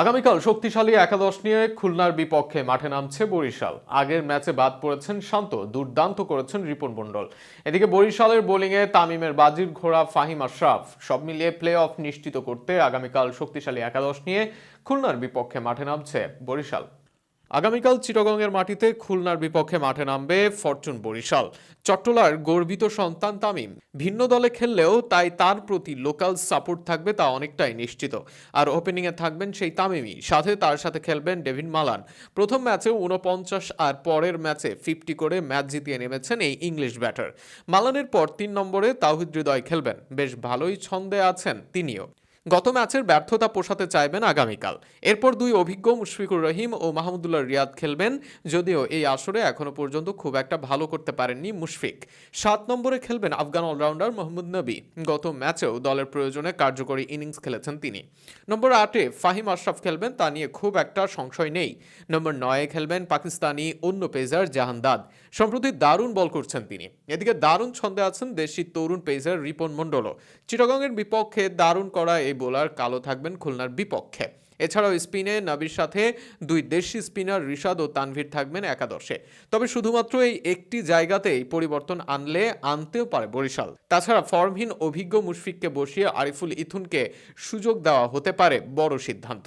আগামীকাল শক্তিশালী একাদশ নিয়ে খুলনার বিপক্ষে মাঠে নামছে বরিশাল। আগের ম্যাচে বাদ পড়েছেন শান্ত, দুর্দান্ত করেছেন রিপন মণ্ডল। এদিকে বরিশালের বোলিংয়ে তামিমের বাজির ঘোড়া ফাহিম আশরাফ। সব মিলিয়ে প্লে অফ নিশ্চিত করতে আগামীকাল শক্তিশালী একাদশ নিয়ে খুলনার বিপক্ষে মাঠে নামছে বরিশাল। আগামীকাল চিটগংয়ের মাটিতে খুলনার বিপক্ষে মাঠে নামবে ফরচুন বরিশাল। চট্টলার গর্বিত সন্তান তামিম। ভিন্ন দলে খেললেও তাই তার প্রতি লোকাল সাপোর্ট থাকবে তা অনেকটাই নিশ্চিত। আর ওপেনিংয়ে থাকবেন সেই তামিমই। সাথে তার সাথে খেলবেন ডেভিন মালান। প্রথম ম্যাচে উনপঞ্চাশ আর পরের ম্যাচে ফিফটি করে ম্যাচ জিতিয়ে নেমেছেন এই ইংলিশ ব্যাটার। মালানের পর তিন নম্বরে তাহিদ হৃদয় খেলবেন। বেশ ভালোই ছন্দে আছেন তিনিও। গত ম্যাচের ব্যর্থতা পোষাতে চাইবেন আগামীকাল। এরপর দুই অভিজ্ঞ মুশফিকুর রহিম ও মাহমুদুল্লাহ রিয়াদ খেলবেন, যদিও এই আসরে এখনও পর্যন্ত খুব একটা ভালো করতে পারেননি মুশফিক। সাত নম্বরে খেলবেন আফগান অলরাউন্ডার মোহাম্মদ নবী। গত ম্যাচেও দলের প্রয়োজনে কার্যকরী ইনিংস খেলেছেন তিনি। নম্বর আটে ফাহিম আশরাফ খেলবেন, তা নিয়ে খুব একটা সংশয় নেই। নম্বর নয়ে খেলবেন পাকিস্তানি অন্য পেসার জাহানদাদ সম্প্রতি দারুণ বল করছেন তিনি। এদিকে দারুণ ছন্দে আছেন দেশি তরুণ পেসার রিপন মণ্ডলও। চিটাগংয়ের বিপক্ষে দারুণ করা এই বোলার কালো থাকবেন খুলনার বিপক্ষে। এছাড়াও স্পিনে নাবির সাথে দুই দেশি স্পিনার রিশাদ ও তানভীর থাকবেন একাদশে। তবে শুধুমাত্র এই একটি জায়গাতেই পরিবর্তন আনলে, আনতেও পারে বরিশাল। তাছাড়া ফর্মহীন অভিজ্ঞ মুশফিককে বসিয়ে আরিফুল ইথুনকে সুযোগ দেওয়া হতে পারে বড় সিদ্ধান্ত।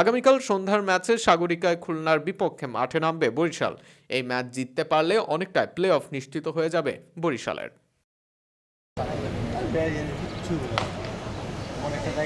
আগামীকাল সন্ধ্যার ম্যাচে সাগরিকায় খুলনার বিপক্ষে মাঠে নামবে বরিশাল। এই ম্যাচ জিততে পারলে অনেকটাই প্লে অফ নিশ্চিত হয়ে যাবে বরিশালের।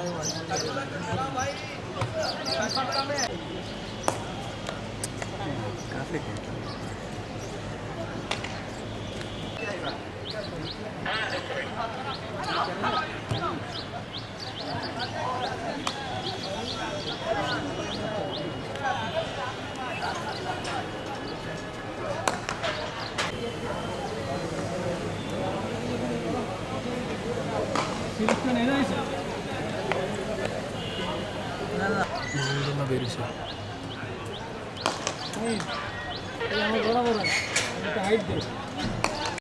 জায়গায় ഇതിൻ്റെ പേര് ശരി